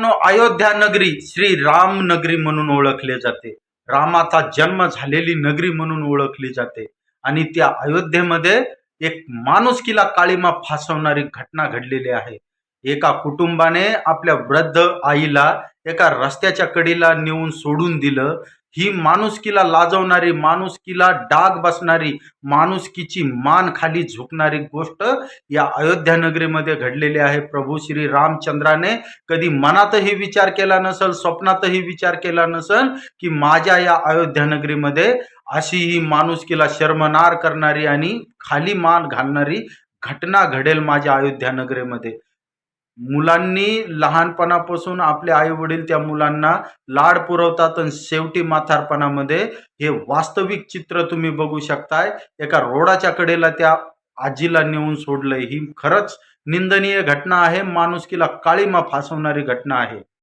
मित्रांनो, अयोध्या नगरी श्री राम नगरी म्हणून ओळखले जाते. रामाचा जन्म झालेली नगरी म्हणून ओळखली जाते. आणि त्या अयोध्येमध्ये एक माणुसकीला काळीमा फासवणारी घटना घडलेली आहे. एका कुटुंबाने आपल्या वृद्ध आईला एका रस्त्याच्या कडीला नेऊन सोडून दिलं. ही माणुसकीला लाजवणारी माणुसकीला डाग बसणारी माणुसकीची मान खाली झुकणारी गोष्ट या अयोध्या नगरीमध्ये घडलेली आहे. प्रभू श्री रामचंद्राने कधी मनातही विचार केला नसल स्वप्नातही विचार केला नसल की माझ्या या अयोध्या नगरीमध्ये अशी ही माणुसकीला शर्मनार करणारी आणि खाली मान घालणारी घटना घडेल माझ्या अयोध्या नगरीमध्ये. मुलांनी लहानपणापासून आपले आई वडील त्या मुलांना लाड पुरवतात आणि शेवटी माथारपणामध्ये हे वास्तविक चित्र तुम्ही बघू शकताय. एका रोडाच्या कडेला त्या आजीला नेऊन सोडलंय. ही खरंच निंदनीय घटना आहे. माणुसकीला काळीमा फासवणारी घटना आहे.